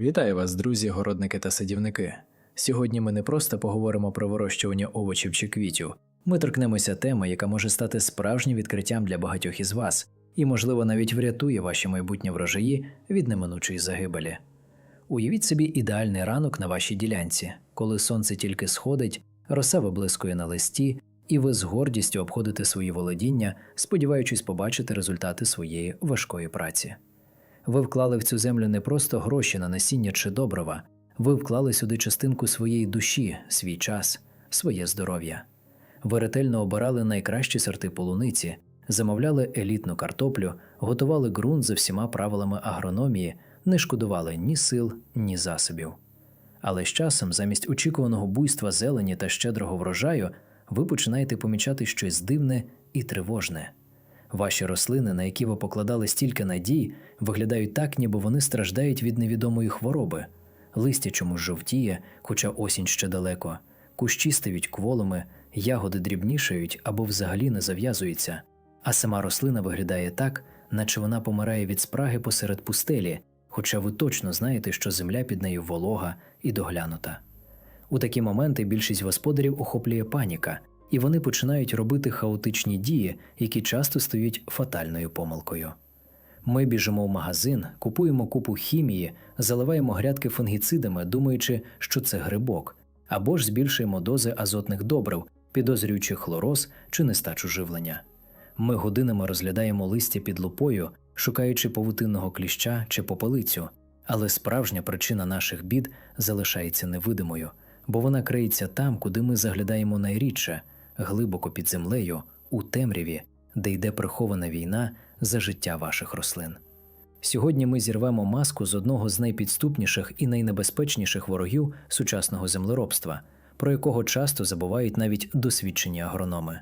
Вітаю вас, друзі, городники та садівники. Сьогодні ми не просто поговоримо про вирощування овочів чи квітів. Ми торкнемося теми, яка може стати справжнім відкриттям для багатьох із вас, і, можливо, навіть врятує ваші майбутні врожаї від неминучої загибелі. Уявіть собі ідеальний ранок на вашій ділянці, коли сонце тільки сходить, роса виблискує на листі, і ви з гордістю обходите свої володіння, сподіваючись побачити результати своєї важкої праці. Ви вклали в цю землю не просто гроші на насіння чи добрива, ви вклали сюди частинку своєї душі, свій час, своє здоров'я. Ви ретельно обирали найкращі сорти полуниці, замовляли елітну картоплю, готували ґрунт за всіма правилами агрономії, не шкодували ні сил, ні засобів. Але з часом, замість очікуваного буйства зелені та щедрого врожаю, ви починаєте помічати щось дивне і тривожне. Ваші рослини, на які ви покладали стільки надій, виглядають так, ніби вони страждають від невідомої хвороби. Листя чомусь жовтіє, хоча осінь ще далеко, кущі стають кволими, ягоди дрібнішають або взагалі не зав'язуються, а сама рослина виглядає так, наче вона помирає від спраги посеред пустелі, хоча ви точно знаєте, що земля під нею волога і доглянута. У такі моменти більшість господарів охоплює паніка, і вони починають робити хаотичні дії, які часто стають фатальною помилкою. Ми біжимо в магазин, купуємо купу хімії, заливаємо грядки фунгіцидами, думаючи, що це грибок, або ж збільшуємо дози азотних добрив, підозрюючи хлороз чи нестачу живлення. Ми годинами розглядаємо листя під лупою, шукаючи павутинного кліща чи попелицю, але справжня причина наших бід залишається невидимою, бо вона криється там, куди ми заглядаємо найрідше, глибоко під землею, у темряві, де йде прихована війна за життя ваших рослин. Сьогодні ми зірвемо маску з одного з найпідступніших і найнебезпечніших ворогів сучасного землеробства, про якого часто забувають навіть досвідчені агрономи.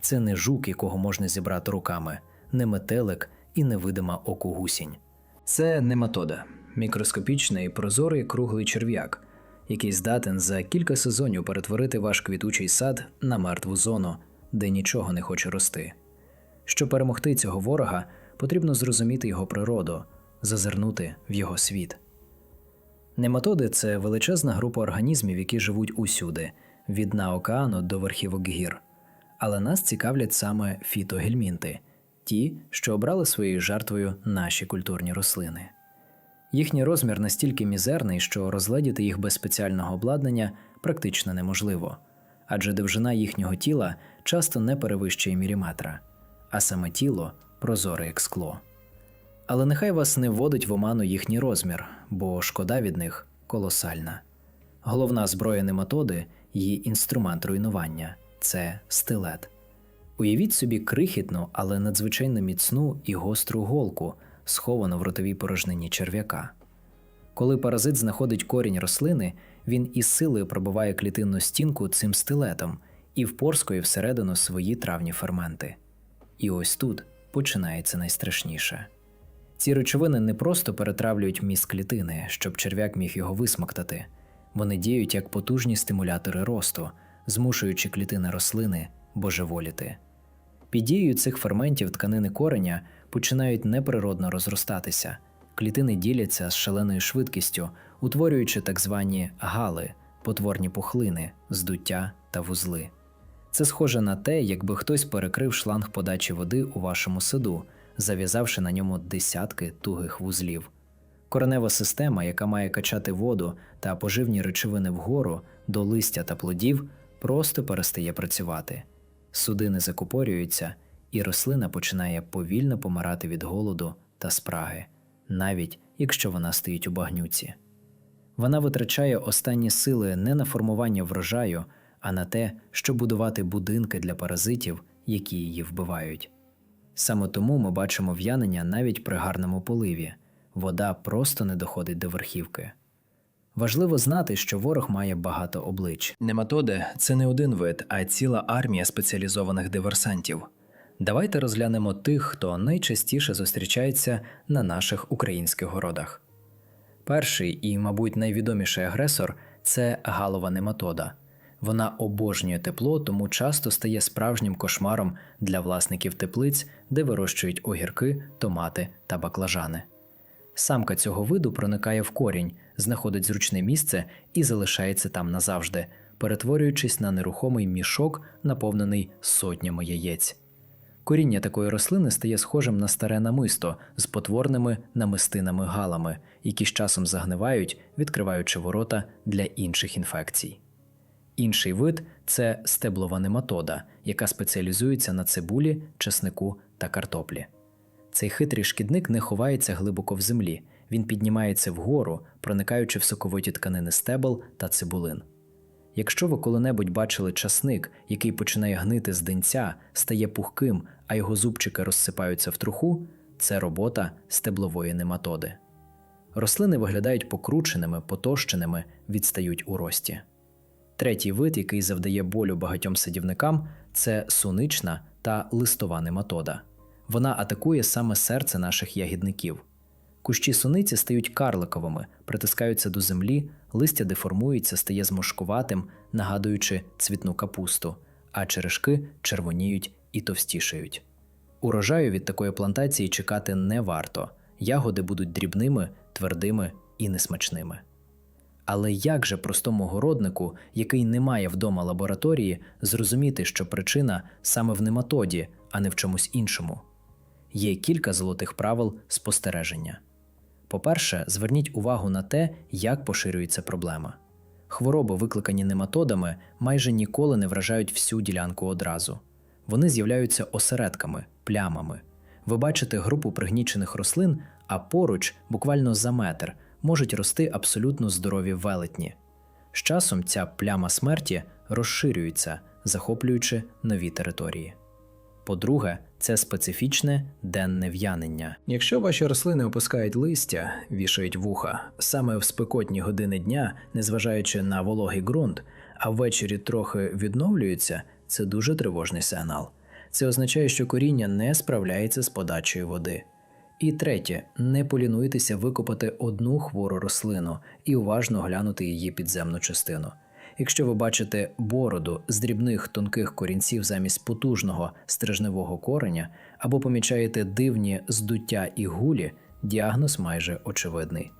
Це не жук, якого можна зібрати руками, не метелик і невидима оку гусінь. Це нематода, мікроскопічний прозорий круглий черв'як, який здатен за кілька сезонів перетворити ваш квітучий сад на мертву зону, де нічого не хоче рости. Щоб перемогти цього ворога, потрібно зрозуміти його природу, зазирнути в його світ. Нематоди це величезна група організмів, які живуть усюди, від дна океану до верхівок гір. Але нас цікавлять саме фітогельмінти, ті, що обрали своєю жертвою наші культурні рослини. Їхній розмір настільки мізерний, що розгледіти їх без спеціального обладнання практично неможливо, адже довжина їхнього тіла часто не перевищує міліметра, а саме тіло прозоре як скло. Але нехай вас не вводить в оману їхній розмір, бо шкода від них колосальна. Головна зброя нематоди її інструмент руйнування це стилет. Уявіть собі крихітну, але надзвичайно міцну і гостру голку, сховану в ротовій порожнині черв'яка. Коли паразит знаходить корінь рослини, він із силою пробиває клітинну стінку цим стилетом і впорскує всередину свої травні ферменти. І ось тут починається найстрашніше. Ці речовини не просто перетравлюють міст клітини, щоб черв'як міг його висмоктати, вони діють як потужні стимулятори росту, змушуючи клітини рослини божеволіти. Під дією цих ферментів тканини кореня починають неприродно розростатися, клітини діляться з шаленою швидкістю, утворюючи так звані гали, потворні пухлини, здуття та вузли. Це схоже на те, якби хтось перекрив шланг подачі води у вашому саду, зав'язавши на ньому десятки тугих вузлів. Коренева система, яка має качати воду та поживні речовини вгору до листя та плодів, просто перестає працювати. Судини закупорюються, і рослина починає повільно помирати від голоду та спраги, навіть якщо вона стоїть у багнюці. Вона витрачає останні сили не на формування врожаю, а на те, щоб будувати будинки для паразитів, які її вбивають. Саме тому ми бачимо в'янення навіть при гарному поливі вода просто не доходить до верхівки. Важливо знати, що ворог має багато облич. Нематоди це не один вид, а ціла армія спеціалізованих диверсантів. Давайте розглянемо тих, хто найчастіше зустрічається на наших українських городах. Перший і, мабуть, найвідоміший агресор це галова нематода. Вона обожнює тепло, тому часто стає справжнім кошмаром для власників теплиць, де вирощують огірки, томати та баклажани. Самка цього виду проникає в корінь, знаходить зручне місце і залишається там назавжди, перетворюючись на нерухомий мішок, наповнений сотнями яєць. Коріння такої рослини стає схожим на старе намисто з потворними намистинами галами, які з часом загнивають, відкриваючи ворота для інших інфекцій. Інший вид це стеблова нематода, яка спеціалізується на цибулі, чеснику та картоплі. Цей хитрий шкідник не ховається глибоко в землі, він піднімається вгору, проникаючи в соковиті тканини стебел та цибулин. Якщо ви коли-небудь бачили часник, який починає гнити з денця, стає пухким, а його зубчики розсипаються в труху, це робота стеблової нематоди. Рослини виглядають покрученими, потощеними, відстають у рості. Третій вид, який завдає болю багатьом садівникам, це сунична та листова нематода. Вона атакує саме серце наших ягідників. Кущі суниці стають карликовими, притискаються до землі, листя деформується, стає зморшкуватим, нагадуючи цвітну капусту, а черешки червоніють і товстішають. Урожаю від такої плантації чекати не варто. Ягоди будуть дрібними, твердими і несмачними. Але як же простому городнику, який не має вдома лабораторії, зрозуміти, що причина саме в нематоді, а не в чомусь іншому? Є кілька золотих правил спостереження. По-перше, зверніть увагу на те, як поширюється проблема. Хвороби, викликані нематодами, майже ніколи не вражають всю ділянку одразу. Вони з'являються осередками, плямами. Ви бачите групу пригнічених рослин, а поруч, буквально за метр, можуть рости абсолютно здорові велетні. З часом ця пляма смерті розширюється, захоплюючи нові території. По-друге, це специфічне денне в'янення. Якщо ваші рослини опускають листя, вішають вуха саме в спекотні години дня, незважаючи на вологий ґрунт, а ввечері трохи відновлюються, це дуже тривожний сигнал. Це означає, що коріння не справляється з подачею води. І третє, не полінуйтеся викопати одну хвору рослину і уважно глянути її підземну частину. Якщо ви бачите бороду з дрібних тонких корінців замість потужного стрижневого кореня, або помічаєте дивні здуття і гулі, діагноз майже очевидний.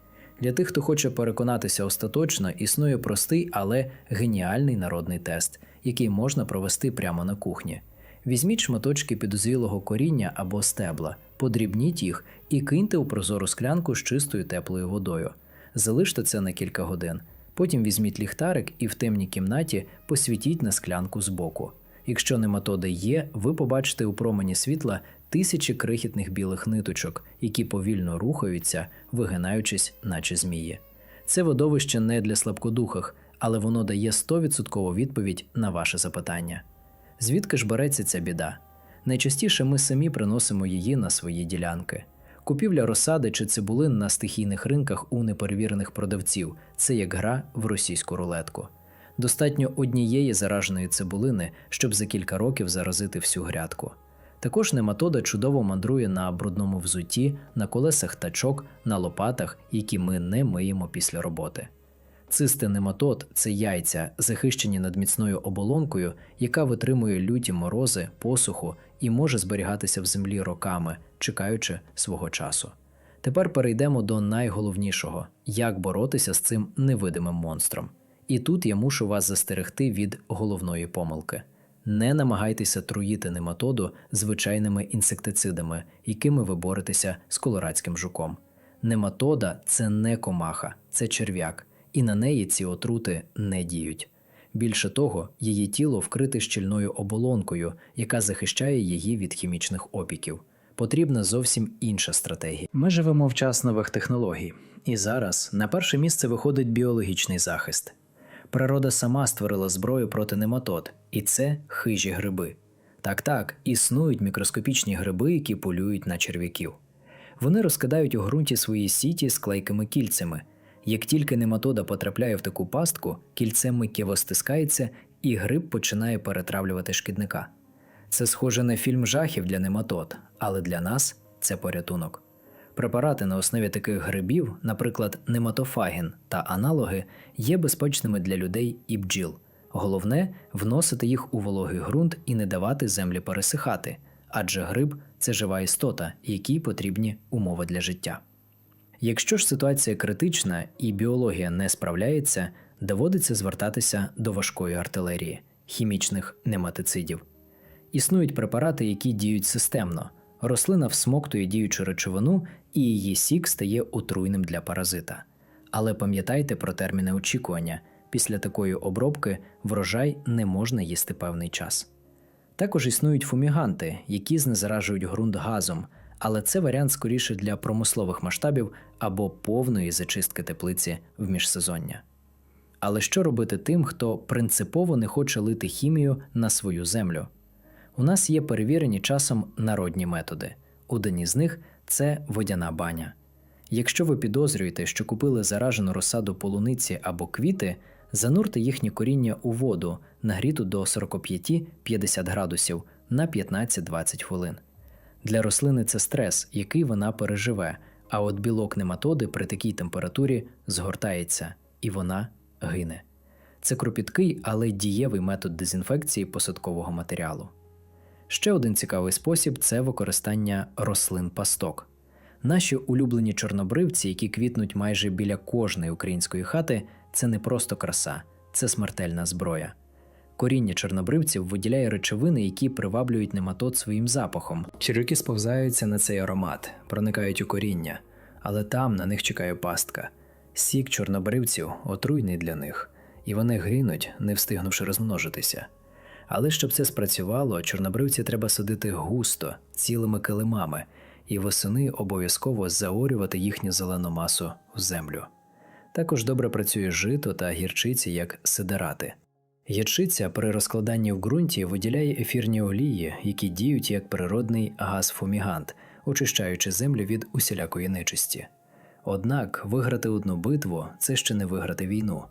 Для тих, хто хоче переконатися остаточно, існує простий, але геніальний народний тест, який можна провести прямо на кухні. Візьміть шматочки підозрілого коріння або стебла, подрібніть їх і киньте у прозору склянку з чистою теплою водою. Залиште це на кілька годин. Потім візьміть ліхтарик і в темній кімнаті посвітіть на склянку збоку. Якщо нематоди є, ви побачите у промені світла тисячі крихітних білих ниточок, які повільно рухаються, вигинаючись, наче змії. Це видовище не для слабкодухих, але воно дає 100% відповідь на ваше запитання. Звідки ж береться ця біда? Найчастіше ми самі приносимо її на свої ділянки. Купівля розсади чи цибулин на стихійних ринках у неперевірених продавців це як гра в російську рулетку. Достатньо однієї зараженої цибулини, щоб за кілька років заразити всю грядку. Також нематода чудово мандрує на брудному взутті, на колесах тачок, на лопатах, які ми не миємо після роботи. Цисти нематод це яйця, захищені над міцною оболонкою, яка витримує люті морози, посуху і може зберігатися в землі роками, чекаючи свого часу. Тепер перейдемо до найголовнішого як боротися з цим невидимим монстром. І тут я мушу вас застерегти від головної помилки. Не намагайтеся труїти нематоду звичайними інсектицидами, якими ви боретеся з колорадським жуком. Нематода це не комаха, це черв'як, і на неї ці отрути не діють. Більше того, її тіло вкрите щільною оболонкою, яка захищає її від хімічних опіків. Потрібна зовсім інша стратегія. Ми живемо в час нових технологій, і зараз на перше місце виходить біологічний захист. Природа сама створила зброю проти нематод, і це хижі гриби. Так так, існують мікроскопічні гриби, які полюють на черв'яків. Вони розкидають у ґрунті свої сіті з клейкими кільцями. Як тільки нематода потрапляє в таку пастку, кільце миттєво стискається, і гриб починає перетравлювати шкідника. Це схоже на фільм жахів для нематод, але для нас це порятунок. Препарати на основі таких грибів, наприклад, нематофагін та аналоги, є безпечними для людей і бджіл. Головне вносити їх у вологий ґрунт і не давати землі пересихати, адже гриб це жива істота, якій потрібні умови для життя. Якщо ж ситуація критична і біологія не справляється, доводиться звертатися до важкої артилерії, хімічних нематицидів. Існують препарати, які діють системно. Рослина всмоктує діючу речовину, і її сік стає отруйним для паразита. Але пам'ятайте про терміни очікування. Після такої обробки врожай не можна їсти певний час. Також існують фуміганти, які знезаражують ґрунт газом, але це варіант скоріше для промислових масштабів або повної зачистки теплиці в міжсезоння. Але що робити тим, хто принципово не хоче лити хімію на свою землю? У нас є перевірені часом народні методи. Один із них це водяна баня. Якщо ви підозрюєте, що купили заражену розсаду полуниці або квіти, занурте їхнє коріння у воду, нагріту до 45-50 градусів на 15-20 хвилин. Для рослини це стрес, який вона переживе, а от білок нематоди при такій температурі згортається і вона гине. Це кропіткий, але дієвий метод дезінфекції посадкового матеріалу. Ще один цікавий спосіб це використання рослин пасток. Наші улюблені чорнобривці, які квітнуть майже біля кожної української хати, це не просто краса, це смертельна зброя. Коріння чорнобривців виділяє речовини, які приваблюють нематод своїм запахом. Черв'яки сповзаються на цей аромат, проникають у коріння, але там на них чекає пастка. Сік чорнобривців отруйний для них, і вони гинуть, не встигнувши розмножитися. Але щоб це спрацювало, чорнобривці треба садити густо, цілими килимами, і восени обов'язково заорювати їхню зелену масу в землю. Також добре працює жито та гірчиці як сидерати. Гірчиця при розкладанні в ґрунті виділяє ефірні олії, які діють як природний газ-фумігант, очищаючи землю від усілякої нечисті. Однак виграти одну битву це ще не виграти війну.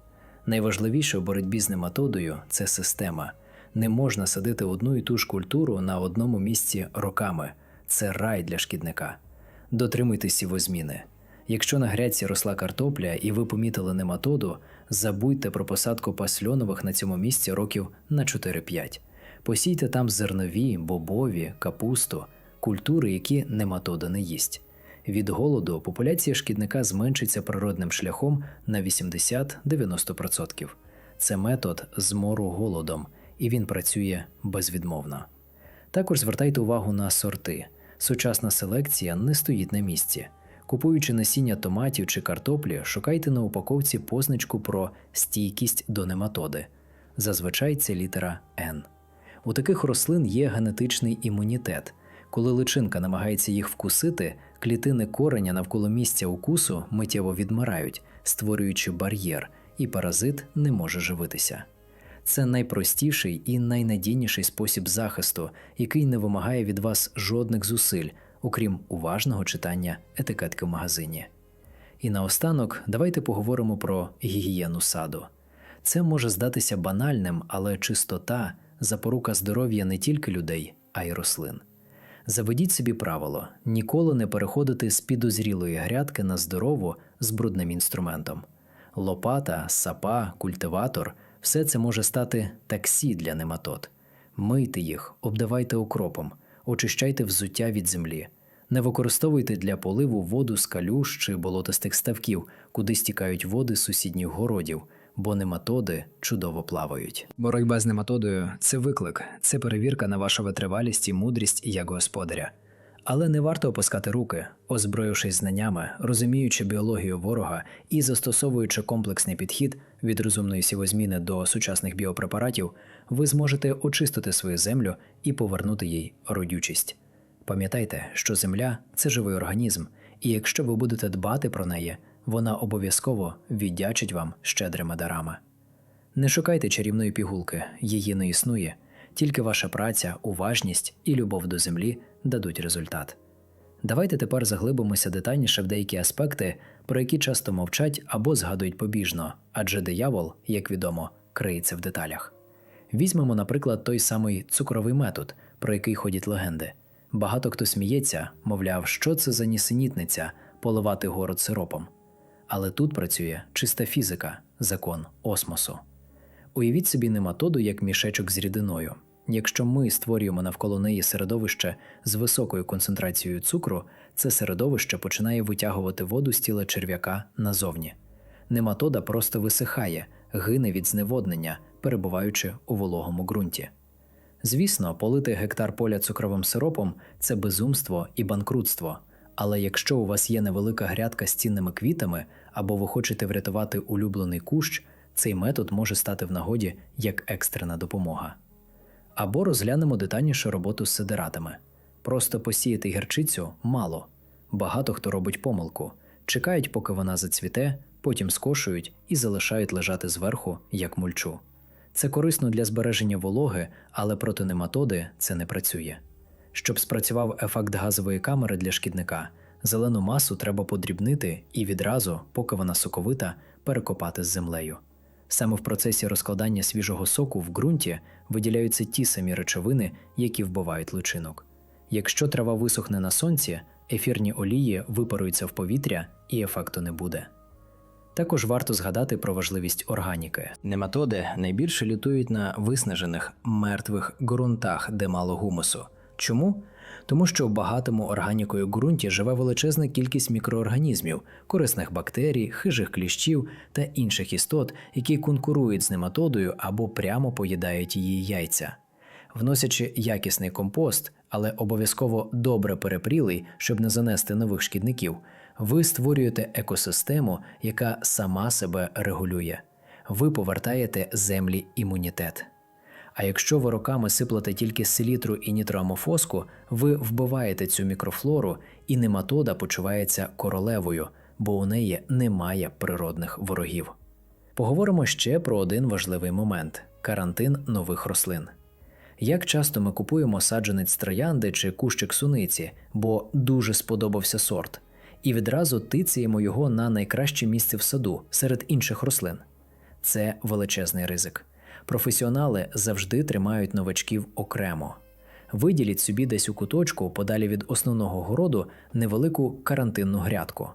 Найважливіше у боротьбі з нематодою це система. Не можна садити одну і ту ж культуру на одному місці роками. Це рай для шкідника. Дотримуйтесь сівозміни. Якщо на грядці росла картопля і ви помітили нематоду, забудьте про посадку пасльонових на цьому місці років на 4-5. Посійте там зернові, бобові, капусту, культури, які нематода не їсть. Від голоду популяція шкідника зменшиться природним шляхом на 80-90%. Це метод змору голодом, і він працює безвідмовно. Також звертайте увагу на сорти. Сучасна селекція не стоїть на місці. Купуючи насіння томатів чи картоплі, шукайте на упаковці позначку про стійкість до нематоди. Зазвичай це літера N. У таких рослин є генетичний імунітет. Коли личинка намагається їх вкусити, клітини кореня навколо місця укусу миттєво відмирають, створюючи бар'єр, і паразит не може живитися. Це найпростіший і найнадійніший спосіб захисту, який не вимагає від вас жодних зусиль, окрім уважного читання етикетки в магазині. І наостанок давайте поговоримо про гігієну саду. Це може здатися банальним, але чистота запорука здоров'я не тільки людей, а й рослин. Заведіть собі правило ніколи не переходити з підозрілої грядки на здорову з брудним інструментом. Лопата, сапа, культиватор все це може стати таксі для нематод. Мийте їх, обдавайте окропом, очищайте взуття від землі. Не використовуйте для поливу воду з калюш чи болотистих ставків, куди стікають води з сусідніх городів, бо нематоди чудово плавають. Боротьба з нематодою це виклик, це перевірка на вашу витривалість і мудрість як господаря. Але не варто опускати руки, озброївшись знаннями, розуміючи біологію ворога і застосовуючи комплексний підхід від розумної сівозміни до сучасних біопрепаратів, ви зможете очистити свою землю і повернути їй родючість. Пам'ятайте, що земля це живий організм, і якщо ви будете дбати про неї, вона обов'язково віддячить вам щедрими дарами. Не шукайте чарівної пігулки, її не існує, тільки ваша праця, уважність і любов до землі дадуть результат. Давайте тепер заглибимося детальніше в деякі аспекти, про які часто мовчать або згадують побіжно, адже диявол, як відомо, криється в деталях. Візьмемо, наприклад, той самий цукровий метод, про який ходять легенди. Багато хто сміється, мовляв, що це за нісенітниця поливати город сиропом. Але тут працює чиста фізика, закон осмосу. Уявіть собі нематоду як мішечок з рідиною. Якщо ми створюємо навколо неї середовище з високою концентрацією цукру, це середовище починає витягувати воду з тіла черв'яка назовні. Нематода просто висихає, гине від зневоднення, перебуваючи у вологому ґрунті. Звісно, полити гектар поля цукровим сиропом це безумство і банкрутство. Але якщо у вас є невелика грядка з цінними квітами або ви хочете врятувати улюблений кущ, цей метод може стати в нагоді як екстрена допомога. Або розглянемо детальніше роботу з сидератами. Просто посіяти гірчицю мало. Багато хто робить помилку, чекають, поки вона зацвіте, потім скошують і залишають лежати зверху, як мульчу. Це корисно для збереження вологи, але проти нематоди це не працює. Щоб спрацював ефект газової камери для шкідника, зелену масу треба подрібнити і відразу, поки вона соковита, перекопати з землею. Саме в процесі розкладання свіжого соку в ґрунті виділяються ті самі речовини, які вбивають личинок. Якщо трава висохне на сонці, ефірні олії випаруються в повітря і ефекту не буде. Також варто згадати про важливість органіки. Нематоди найбільше лютують на виснажених мертвих ґрунтах, де мало гумусу. Чому? Тому що в багатому органікою ґрунті живе величезна кількість мікроорганізмів, корисних бактерій, хижих кліщів та інших істот, які конкурують з нематодою або прямо поїдають її яйця. Вносячи якісний компост, але обов'язково добре перепрілий, щоб не занести нових шкідників, ви створюєте екосистему, яка сама себе регулює. Ви повертаєте землі імунітет. А якщо ви роками сиплете тільки селітру і нітроамофоску, ви вбиваєте цю мікрофлору, і нематода почувається королевою, бо у неї немає природних ворогів. Поговоримо ще про один важливий момент карантин нових рослин. Як часто ми купуємо саджанець троянди чи кущик суниці, бо дуже сподобався сорт, і відразу тицяємо його на найкраще місце в саду серед інших рослин. Це величезний ризик. Професіонали завжди тримають новачків окремо. Виділіть собі десь у куточку, подалі від основного городу, невелику карантинну грядку.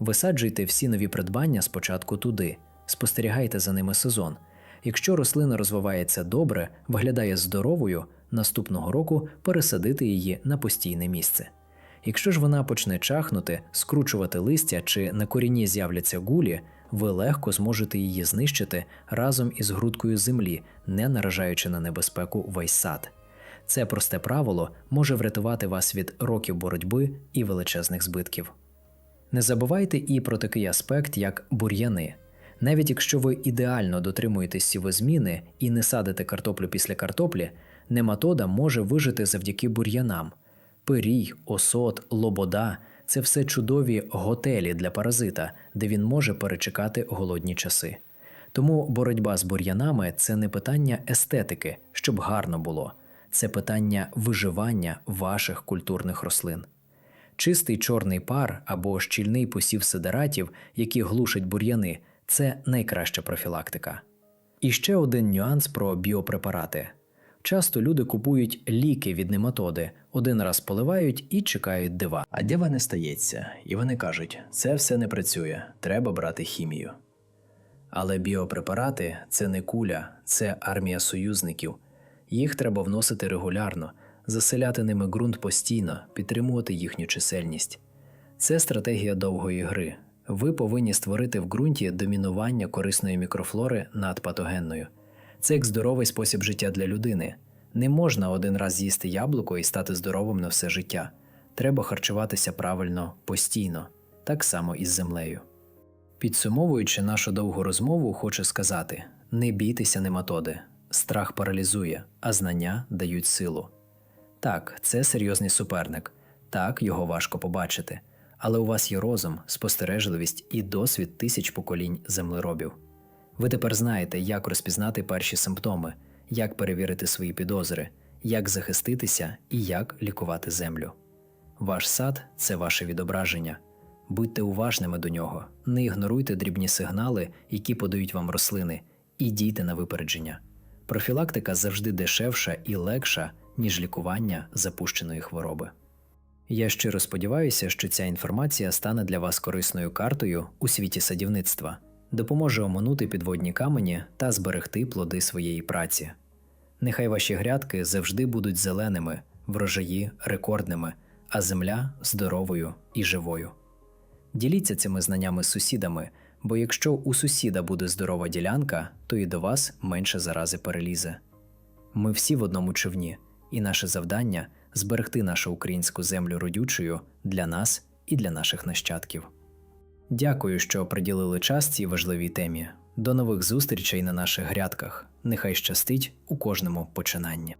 Висаджуйте всі нові придбання спочатку туди, спостерігайте за ними сезон. Якщо рослина розвивається добре, виглядає здоровою, наступного року пересадити її на постійне місце. Якщо ж вона почне чахнути, скручувати листя чи на корінні з'являться гулі, ви легко зможете її знищити разом із грудкою землі, не наражаючи на небезпеку весь сад. Це просте правило може врятувати вас від років боротьби і величезних збитків. Не забувайте і про такий аспект, як бур'яни. Навіть якщо ви ідеально дотримуєтесь сівозміни і не садите картоплю після картоплі, нематода може вижити завдяки бур'янам. Пирій, осот, лобода це все чудові готелі для паразита, де він може перечекати голодні часи. Тому боротьба з бур'янами це не питання естетики, щоб гарно було, це питання виживання ваших культурних рослин. Чистий чорний пар або щільний посів сидератів, які глушать бур'яни, це найкраща профілактика. І ще один нюанс про біопрепарати. Часто люди купують ліки від нематоди, один раз поливають і чекають дива. А дива не стається, і вони кажуть, це все не працює, треба брати хімію. Але біопрепарати це не куля, це армія союзників. Їх треба вносити регулярно, заселяти ними ґрунт постійно, підтримувати їхню чисельність. Це стратегія довгої гри. Ви повинні створити в ґрунті домінування корисної мікрофлори над патогенною. Це як здоровий спосіб життя для людини. Не можна один раз з'їсти яблуко і стати здоровим на все життя. Треба харчуватися правильно постійно, так само і з землею. Підсумовуючи нашу довгу розмову, хочу сказати: не бійтеся нематоди, страх паралізує, а знання дають силу. Так, це серйозний суперник, так його важко побачити, але у вас є розум, спостережливість і досвід тисяч поколінь землеробів. Ви тепер знаєте, як розпізнати перші симптоми, як перевірити свої підозри, як захиститися і як лікувати землю. Ваш сад це ваше відображення. Будьте уважними до нього, не ігноруйте дрібні сигнали, які подають вам рослини, і дійте на випередження. Профілактика завжди дешевша і легша, ніж лікування запущеної хвороби. Я щиро сподіваюся, що ця інформація стане для вас корисною картою у світі садівництва, допоможе оминути підводні камені та зберегти плоди своєї праці. Нехай ваші грядки завжди будуть зеленими, врожаї рекордними, а земля здоровою і живою. Діліться цими знаннями з сусідами, бо якщо у сусіда буде здорова ділянка, то і до вас менше зарази перелізе. Ми всі в одному човні, і наше завдання зберегти нашу українську землю родючою для нас і для наших нащадків. Дякую, що приділили час цій важливій темі. До нових зустрічей на наших грядках. Нехай щастить у кожному починанні.